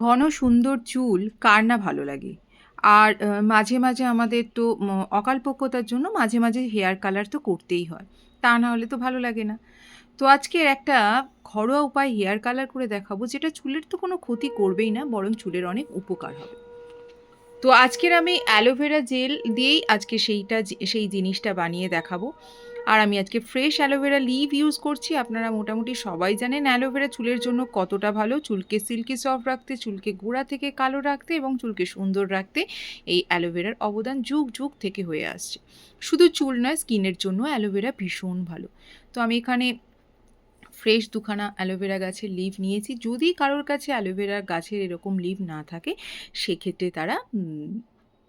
ঘন সুন্দর চুল কার না ভালো লাগে? আর মাঝে, মাঝে আমাদের তো অকালপক্কতার জন্য মাঝে, মাঝে হেয়ার কালার তো করতেই হয়। তা না হলে তো ভালো লাগে না। তো আজকের একটা ঘরোয়া উপায় হেয়ার কালার করে দেখাবো যেটা চুলের তো কোনো ক্ষতি করবেই না বরং চুলের অনেক উপকার হবে। তো আজকের আমি অ্যালোভেরা জেল দিয়েই আজকে সেইটা সেই জিনিসটা বানিয়ে দেখাবো। আর আমি আজকে ফ্রেশ অ্যালোভেরা লিভ ইউজ করছি। আপনারা মোটামুটি সবাই জানেন অ্যালোভেরা চুলের জন্য কতটা ভালো। চুলকে সিল্কি সফট রাখতে, চুলকে গোড়া থেকে কালো রাখতে এবং চুলকে সুন্দর রাখতে এই অ্যালোভেরার অবদান যুগ, যুগ থেকে হয়ে আসছে। শুধু চুল নয় স্কিনের জন্য অ্যালোভেরা ভীষণ ভালো। তো আমি এখানে ফ্রেশ দুখানা অ্যালোভেরা গাছের লিভ নিয়েছি। যদি কারোর কাছে অ্যালোভেরা গাছের এরকম লিভ না থাকে সেক্ষেত্রে তারা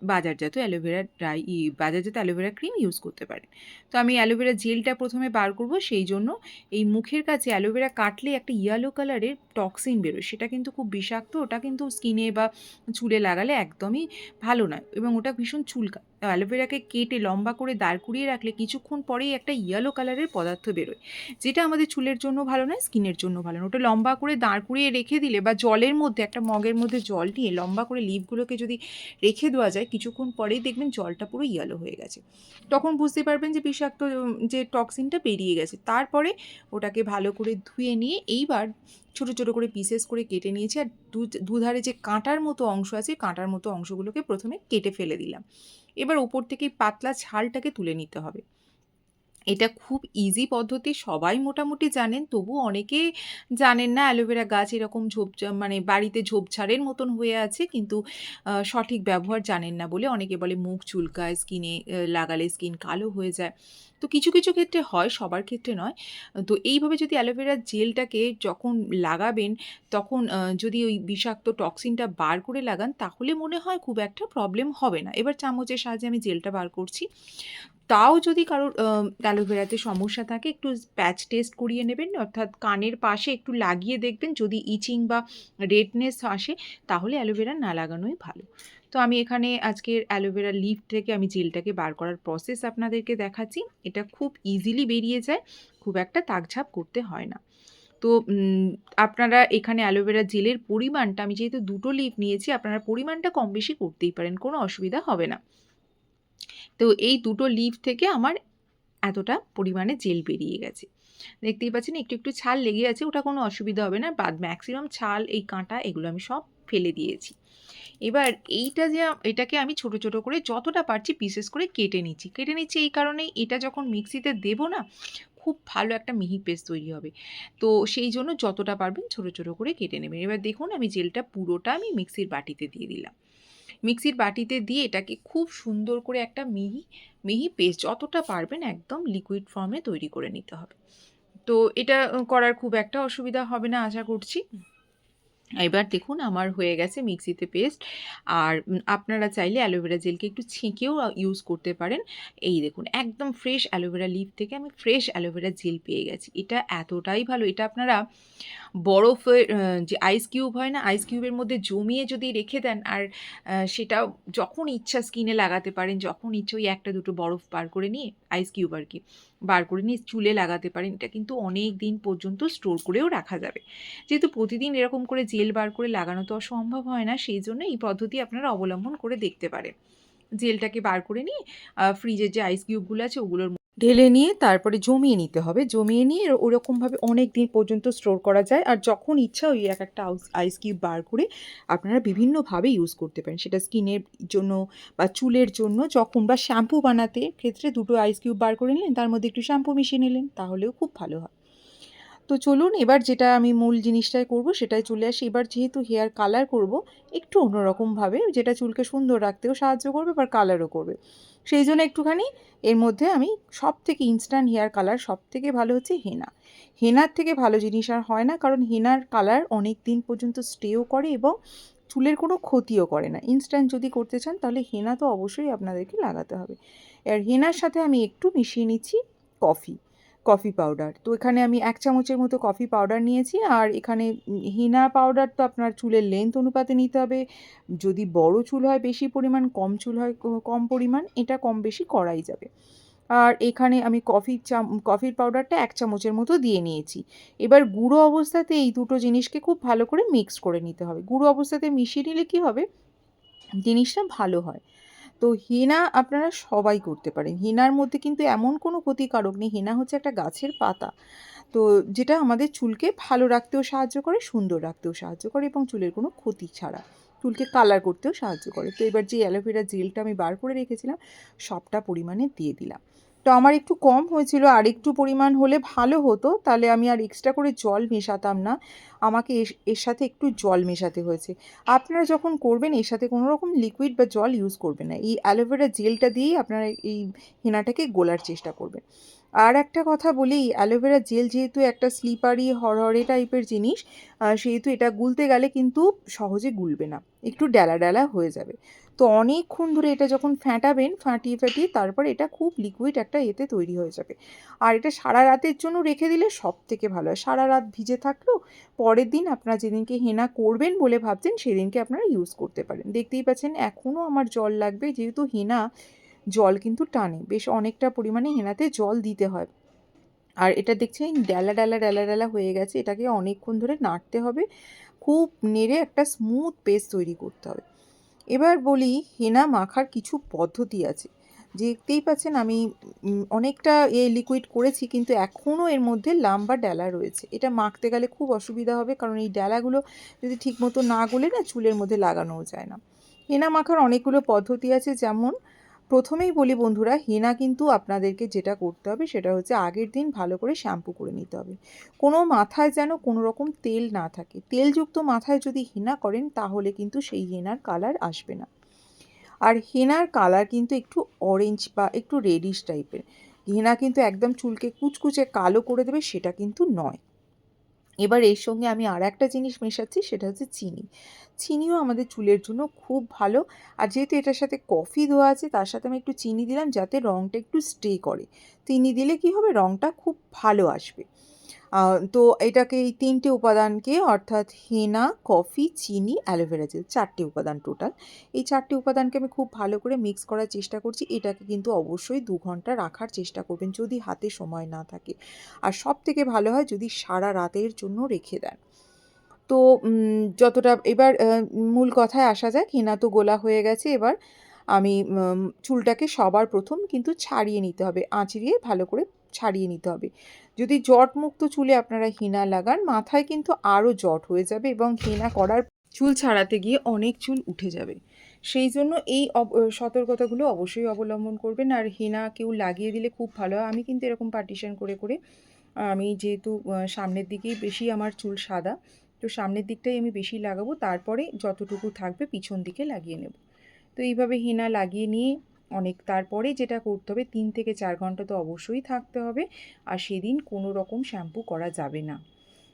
বাজারজাত অ্যালোভেরা ড্রাই ই বাজারজাত অ্যালোভেরা ক্রিম ইউজ করতে পারেন। তো আমি অ্যালোভেরা জেলটা প্রথমে বার করব, সেই জন্য এই মুখের কাছে অ্যালোভেরা কাটলে একটা ইয়েলো কালারের টক্সিন বেরোয়। সেটা কিন্তু খুব বিষাক্ত। ওটা কিন্তু স্কিনে বা চুলে লাগালে একদমই ভালো নয় এবং ওটা ভীষণ চুলকায়। অ্যালোভেরাকে কেটে লম্বা করে দাঁড় করিয়ে রাখলে কিছুক্ষণ পরেই একটা ইয়েলো কালারের পদার্থ বেরোয়। যেটা আমাদের চুলের জন্য ভালো নয়, স্কিনের জন্য ভালো নয়। ওটা লম্বা করে দাঁড় করিয়ে রেখে দিলে বা জলের মধ্যে একটা মগের মধ্যে জল নিয়ে লম্বা করে লিভগুলোকে যদি রেখে দেওয়া যায় কিছুক্ষণ পরেই দেখবেন জলটা পুরো ইয়েলো হয়ে গেছে। তখন বুঝতে পারবেন যে বিষাক্ত যে টক্সিনটা বেরিয়ে গেছে। তারপরে ওটাকে ভালো করে ধুয়ে নিয়ে এইবার ছোট, ছোটো করে পিসেস করে কেটে নিয়েছি আর দু দুধারে যে কাঁটার মতো অংশ আছে কাঁটার মতো অংশগুলোকে প্রথমে কেটে ফেলে দিলাম। এবার ওপর থেকে পাতলা ছালটাকে তুলে নিতে হবে। এটা খুব ইজি পদ্ধতি সবাই মোটামুটি জানেন তবুও অনেকে জানেন না অ্যালোভেরা গাছ এরকম ঝোপ মানে বাড়িতে ঝোপঝাড়ের মতন হয়ে আছে কিন্তু সঠিক ব্যবহার জানেন না বলে অনেকে বলে মুখ চুলকায়, স্কিনে লাগালে স্কিন কালো হয়ে যায়। তো কিছু, কিছু ক্ষেত্রে হয় সবার ক্ষেত্রে নয়। তো এইভাবে যদি অ্যালোভেরার জেলটাকে যখন লাগাবেন তখন যদি ওই বিষাক্ত টক্সিনটা বার করে লাগান তাহলে মনে হয় খুব একটা প্রবলেম হবে না। এবার চামচের সাহায্যে আমি জেলটা বার করছি। তাও যদি কারোর অ্যালোভেরাতে সমস্যা থাকে, একটু প্যাচ টেস্ট করিয়ে নেবেন অর্থাৎ কানের পাশে একটু লাগিয়ে দেখবেন যদি ইচিং বা রেডনেস আসে, তাহলে অ্যালোভেরা না লাগানোই ভালো। তো আমি এখানে আজকের অ্যালোভেরা লিফ থেকে আমি জেলটাকে বার করার প্রসেস আপনাদেরকে দেখাচ্ছি। এটা খুব ইজিলি বেরিয়ে যায়। খুব একটা তাকঝাপ করতে হয় না। তো আপনারা এখানে অ্যালোভেরা জেলের পরিমাণটা, আমি যেহেতু দুটো লিফ নিয়েছি, আপনারা পরিমাণটা কম বেশি করতেই পারেন। কোনো অসুবিধা হবে না। তো এই দুটো লিভ থেকে আমার এতটা পরিমাণে জেল বেরিয়ে গেছে। দেখতেই পাচ্ছেন একটু, একটু ছাল লেগে আছে ওটা কোনো অসুবিধা হবে না। বাদ ম্যাক্সিমাম ছাল এই কাঁটা এগুলো আমি সব ফেলে দিয়েছি। এবার এইটা যে এটাকে আমি ছোট, ছোট করে যতটা পারছি পিসেস করে কেটে নিচ্ছি। কেটে নিচ্ছি এই কারণেই এটা যখন মিক্সিতে দেবো না খুব ভালো একটা মিহি পেস্ট তৈরি হবে। তো সেই জন্য যতটা পারবেন ছোট, ছোট করে কেটে নেবেন। এবার দেখুন আমি জেলটা পুরোটা আমি মিক্সির বাটিতে দিয়ে দিলাম। মিক্সির বাটিতে দিয়ে এটাকে খুব সুন্দর করে একটা মিহি, মিহি পেস্ট যতটা পারবেন একদম লিকুইড ফর্মে তৈরি করে নিতে হবে। তো এটা করার খুব একটা অসুবিধা হবে না আশা করছি। এবার দেখুন আমার হয়ে গেছে মিক্সিতে পেস্ট। আর আপনারা চাইলে অ্যালোভেরা জেলকে একটু ছেঁকেও ইউজ করতে পারেন। এই দেখুন একদম ফ্রেশ অ্যালোভেরা লিভ থেকে আমি ফ্রেশ অ্যালোভেরা জেল পেয়ে গেছি। এটা এতটাই ভালো এটা আপনারা বরফের যে আইস কিউব হয় না? আইস কিউবের মধ্যে জমিয়ে যদি রেখে দেন আর সেটা যখন ইচ্ছা স্কিনে লাগাতে পারেন, যখন ইচ্ছে ওই একটা দুটো বরফ বার করে নিয়ে আইস কিউব আর কি বার করে নিয়ে চুলে লাগাতে পারেন। এটা কিন্তু অনেক দিন পর্যন্ত স্টোর করেও রাখা যাবে। যেহেতু প্রতিদিন এরকম করে জেল বার করে লাগানো তো অসম্ভব হয় না সেইজন্য এই পদ্ধতি আপনারা অবলম্বন করে দেখতে পারেন। জেলটাকে বার করে নিয়ে ফ্রিজের যে আইস কিউবগুলো আছে ওগুলোর ঢেলে নিয়ে তারপরে জমিয়ে নিতে হবে। জমিয়ে নিয়ে ওরকমভাবে অনেক দিন পর্যন্ত স্টোর করা যায়। আর যখন ইচ্ছা ওই এক একটা আইস কিউব বার করে আপনারা বিভিন্নভাবে ইউজ করতে পারেন। সেটা স্কিনের জন্য বা চুলের জন্য যখন বা শ্যাম্পু বানাতে, ক্ষেত্রে দুটো আইস কিউব বার করে নিলেন, তার মধ্যে একটু শ্যাম্পু মিশিয়ে নিলেন, তাহলেও খুব ভালো হয়। তো চলুন এবার যেটা আমি মূল জিনিসটায় করব সেটাই চলে আসি। এবার যেহেতু হেয়ার কালার করব, একটু অন্যরকমভাবে যেটা চুলকে সুন্দর রাখতেও সাহায্য করবে বা কালারও করবে। সেই জন্য একটুখানি এর মধ্যে আমি সব থেকে ইনস্ট্যান্ট হেয়ার কালার সব থেকে ভালো হচ্ছে হেনা। হেনার থেকে ভালো জিনিস আর হয় না, কারণ হেনার কালার অনেক দিন পর্যন্ত স্টেও করে এবং চুলের কোনো ক্ষতিও করে না। ইনস্ট্যান্ট যদি করতে চান তাহলে হেনা তো অবশ্যই আপনাদেরকে লাগাতে হবে। আর হেনার সাথে আমি একটু মিশিয়ে নিচ্ছি কফি। Coffee powder. তো এখানে আমি এক চামচের মতো কফি পাউডার নিয়েছি আর এখানে হিনা পাউডার তো আপনার চুলের লেন্থ অনুপাতে নিতে হবে। যদি বড় চুল হয় বেশি পরিমাণ, কম চুল হয় কম পরিমাণ। এটা কম বেশি করাই যাবে। আর এখানে আমি কফির চাম কফির পাউডারটা এক চামচের মতো দিয়ে নিয়েছি এবার গুঁড়ো অবস্থাতে এই দুটো জিনিসকে খুব ভালো করে মিক্স করে নিতে হবে গুঁড়ো অবস্থাতে মিশিয়ে নিলে কী হবে জিনিসটা ভালো হয় তো হেনা আপনারা সবাই করতে পারেন। হেনার মধ্যে কিন্তু এমন কোনো ক্ষতিকারক নেই। হেনা হচ্ছে একটা গাছের পাতা। তো যেটা আমাদের চুলকে ভালো রাখতেও সাহায্য করে, সুন্দর রাখতেও সাহায্য করে এবং চুলের কোনো ক্ষতি ছাড়া। চুলকে কালার করতেও সাহায্য করে। তো এবার যে অ্যালোভেরা জেলটা আমি বার করে রেখেছিলাম, সবটা পরিমাণে দিয়ে দিলাম। তো আমার একটু কম হয়েছিল, আর একটু পরিমাণ হলে ভালো হতো, তাহলে আমি আর এক্সট্রা করে জল মেশাতাম না। আমাকে এর- সাথে একটু জল মেশাতে হয়েছে। আপনারা যখন করবেন, এর সাথে কোনো রকম লিকুইড বা জল ইউজ করবেন না। এই অ্যালোভেরা জেলটা দিয়েই আপনারা এই হেনাটাকে গোলার চেষ্টা করবেন। আর একটা কথা বলি অ্যালোভেরা জেল যেহেতু একটা স্লিপারি হরহরে টাইপের জিনিস সেহেতু এটা গুলতে গেলে কিন্তু সহজে গুলবে না, একটু ডেলা ডেলা হয়ে যাবে। তো অনেকক্ষণ ধরে এটা যখন ফ্যাটাবেন ফাটিয়ে ফাটিয়ে তারপর এটা খুব লিকুইড একটা এতে তৈরি হয়ে যাবে। আর এটা সারা রাতের জন্য রেখে দিলে সব থেকে ভালো হয়। সারা রাত ভিজে থাকলেও পরের দিন আপনারা যেদিনকে হেনা করবেন বলে ভাবছেন, সেদিনকে আপনারা ইউজ করতে পারেন। দেখতেই পাচ্ছেন এখনও আমার জল লাগবে, যেহেতু হেনা জল কিন্তু টানে। বেশ অনেকটা পরিমাণে হেনাতে জল দিতে হয়। আর এটা দেখছেন, ডেলা ডেলা ডেলা ডেলা হয়ে গেছে। এটাকে অনেকক্ষণ ধরে নাড়তে হবে। খুব নেড়ে একটা স্মুথ পেস্ট তৈরি করতে হবে। এবার বলি, হেনা মাখার কিছু পদ্ধতি আছে। দেখতেই পাচ্ছেন, আমি অনেকটা এ লিকুইড করেছি, কিন্তু এখনও এর মধ্যে লাম্বা ডেলা রয়েছে। এটা মাখতে গেলে খুব অসুবিধা হবে, কারণ এই ডেলাগুলো যদি ঠিকমতো না গলে না, চুলের মধ্যে লাগানোও যায় না। হেনা মাখার অনেকগুলো পদ্ধতি আছে, যেমন প্রথমেই বলি বন্ধুরা, হেনা কিন্তু আপনাদেরকে যেটা করতে হবে সেটা হচ্ছে আগের দিন ভালো করে শ্যাম্পু করে নিতে হবে। কোনো মাথায় যেন কোনো রকম তেল না থাকে। তেলযুক্ত মাথায় যদি হেনা করেন তাহলে কিন্তু সেই হেনার কালার আসবে না। আর হেনার কালার কিন্তু একটু অরেঞ্জ বা একটু রেডিশ টাইপের হেনা কিন্তু একদম চুলকে কুচকুচে কালো করে দেবে সেটা কিন্তু নয়। এবার এর সঙ্গে আমি আর একটা জিনিস মেশাচ্ছি, সেটা হচ্ছে চিনি। চিনিও আমাদের চুলের জন্য খুব ভালো। আর যেহেতু এটার সাথে কফি দেওয়া আছে, তার সাথে আমি একটু চিনি দিলাম যাতে রঙটা একটু স্টে করে। চিনি দিলে কি হবে? রঙটা খুব ভালো আসবে। তো এটাকে এই তিনটে উপাদানকে, অর্থাৎ হেনা, কফি, চিনি, অ্যালোভেরা জেল, চারটে উপাদান টোটাল এই চারটে উপাদানকে আমি খুব ভালো করে মিক্স করার চেষ্টা করছি। এটাকে কিন্তু অবশ্যই দু ঘণ্টা রাখার চেষ্টা করবেন যদি হাতে সময় না থাকে। আর সব থেকে ভালো হয় যদি সারা রাতের জন্য রেখে দেন। তো যতটা, এবার মূল কথায় আসা যাক, হেনা তো গোলা হয়ে গেছে, এবার আমি চুলটাকে সবার প্রথম কিন্তু ছাড়িয়ে নিতে হবে। আঁচড়িয়ে ভালো করে ছাড়িয়ে নিতে হবে। যদি জটমুক্ত চুলে আপনারা হেনা লাগান, মাথায় কিন্তু আরও জট হয়ে যাবে এবং হেনা করার চুল ছাড়াতে গিয়ে অনেক চুল উঠে যাবে। সেই জন্য এই সতর্কতাগুলো অবশ্যই অবলম্বন করবেন। আর হেনা কেউ লাগিয়ে দিলে খুব ভালো হয়। আমি কিন্তু এরকম পার্টিশন করে করে আমি যেহেতু সামনের দিকেই বেশি আমার চুল সাদা, তো সামনের দিকটাই আমি বেশি লাগাবো। তারপরে যতটুকু থাকবে পিছন দিকে লাগিয়ে নেব। তো এইভাবে হেনা লাগিয়ে নিয়ে অনেক তারপরে যেটা করতে হবে, তিন থেকে চার ঘণ্টা তো অবশ্যই থাকতে হবে। আর সেদিন কোনো রকম শ্যাম্পু করা যাবে না।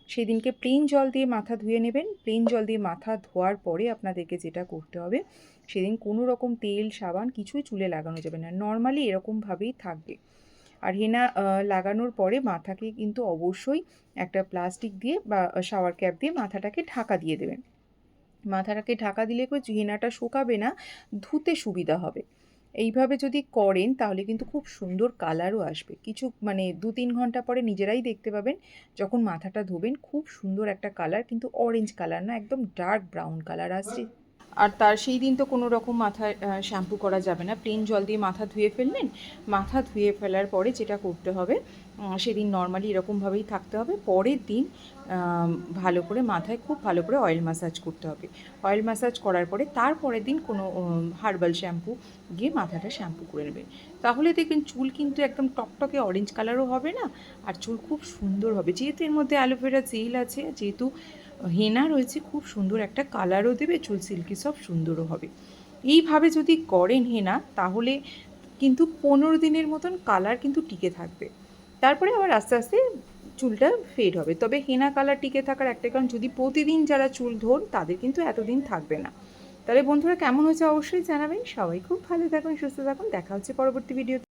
সেদিনকে প্লেন জল দিয়ে মাথা ধুয়ে নেবেন। প্লেন জল দিয়ে মাথা ধোয়ার পরে আপনাদেরকে যেটা করতে হবে, সেদিন কোনো রকম তেল, সাবান কিছুই চুলে লাগানো যাবে না। নর্মালি এরকমভাবেই থাকবে। আর হেনা লাগানোর পরে মাথাকে কিন্তু অবশ্যই একটা প্লাস্টিক দিয়ে বা শাওয়ার ক্যাপ দিয়ে মাথাটাকে ঢাকা দিয়ে দেবেন। মাথাটাকে ঢাকা দিলে হেনাটা শুকাবে না, ধুতে সুবিধা হবে। এইভাবে যদি করেন, তাহলে কিন্তু খুব সুন্দর কালারও আসবে। কিছু মানে দু তিন ঘণ্টা পরে নিজেরাই দেখতে পাবেন, যখন মাথাটা ধোবেন, খুব সুন্দর একটা কালার, কিন্তু অরেঞ্জ কালার না, একদম ডার্ক ব্রাউন কালার আসছে। আর তার সেই দিন তো কোনো রকম মাথায় শ্যাম্পু করা যাবে না। প্লেন জল দিয়ে মাথা ধুয়ে ফেললেন। মাথা ধুয়ে ফেলার পরে যেটা করতে হবে সেদিন নর্মালি এরকমভাবেই থাকতে হবে। পরের দিন ভালো করে মাথায় খুব ভালো করে অয়েল ম্যাসাজ করতে হবে। অয়েল ম্যাসাজ করার পরে তারপরের দিন কোনো হার্বাল শ্যাম্পু গিয়ে মাথাটা শ্যাম্পু করে নেবেন। তাহলে দেখবেন চুল কিন্তু একদম টকটকে অরেঞ্জ কালারও হবে না, আর চুল খুব সুন্দর হবে। যেহেতু এর মধ্যে অ্যালোভেরা জেল আছে, যেহেতু হেনা রয়েছে, খুব সুন্দর একটা কালারও দেবে, চুল সিল্কি সব সুন্দরও হবে। এইভাবে যদি করেন হেনা, তাহলে কিন্তু পনেরো দিনের মতন কালার কিন্তু টিকে থাকবে। তারপরে আবার আস্তে আস্তে চুলটা ফেড হবে। তবে হেনা কালার টিকে থাকার একটা কারণ, যদি প্রতিদিন যারা চুল ধোন, তাদের কিন্তু এতদিন থাকবে না। তাহলে বন্ধুরা, কেমন হয়েছে অবশ্যই জানাবেন। সবাই খুব ভালো থাকুন, সুস্থ থাকুন। দেখা হচ্ছে পরবর্তী ভিডিও